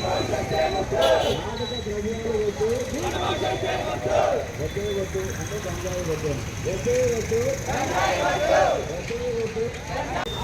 భవిష్యత్తే ముద్దు భవిష్యత్తే ముద్దు వద్దు వద్దు వద్దు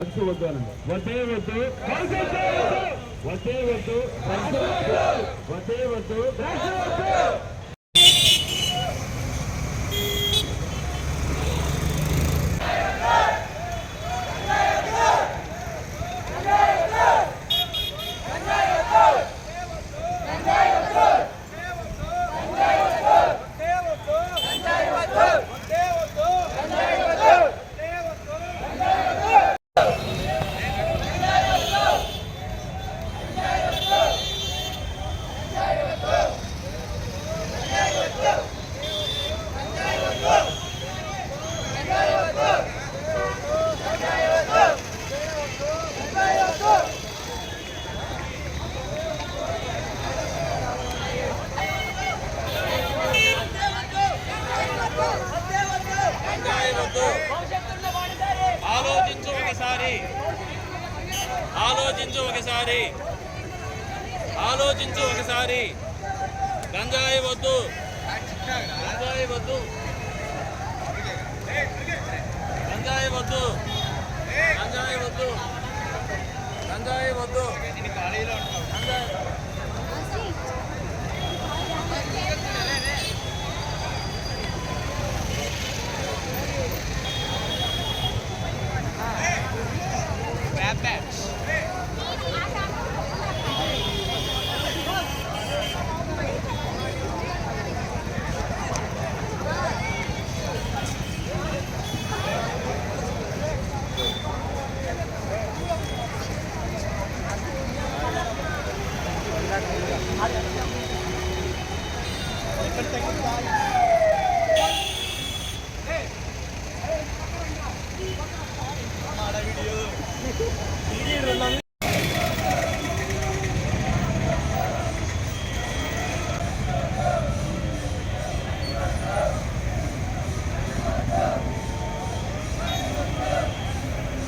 వద్దు వద్దే వద్దు వద్దు. వద్దే వద్దు వద్దు. ఆలోచించు ఒకసారి. ఆలోచించు ఒకసారి. గంజాయి వద్దు. గంజాయి వద్దు. గంజాయి వద్దు. గంజాయి వద్దు.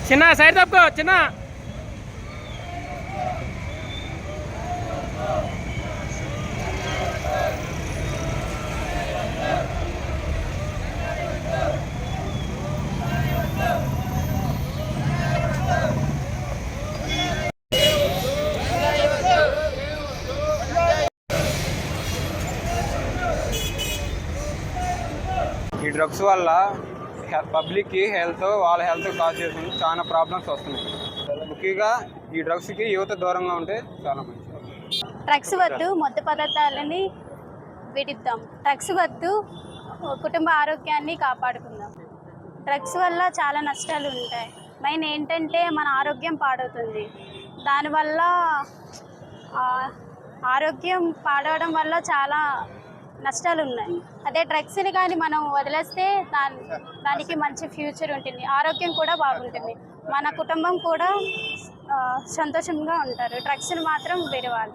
చిన్న సైడ్ తప్పుకో చిన్న డ్రగ్స్ వల్ల పబ్లిక్కి హెల్త్ వాళ్ళ హెల్త్ కాజ్ చేస్తుంది. చాలా ప్రాబ్లమ్స్ వస్తున్నాయి. ముఖ్యంగా ఈ డ్రగ్స్కి యువత దూరంగా ఉంటే చాలా మంచిది. డ్రగ్స్ వద్దు మత్తు పదార్థాలని విడిద్దాం. డ్రగ్స్ వద్దు కుటుంబ ఆరోగ్యాన్ని కాపాడుకుందాం. డ్రగ్స్ వల్ల చాలా నష్టాలు ఉంటాయి. మెయిన్ ఏంటంటే మన ఆరోగ్యం పాడవుతుంది. దానివల్ల ఆరోగ్యం పాడవడం వల్ల చాలా నష్టాలు ఉన్నాయి అదే డ్రగ్స్ని కానీ మనం వదిలేస్తే దాని దానికి మంచి ఫ్యూచర్ ఉంటుంది. ఆరోగ్యం కూడా బాగుంటుంది. మన కుటుంబం కూడా సంతోషంగా ఉంటారు. డ్రగ్స్ని మాత్రం విడవాలి.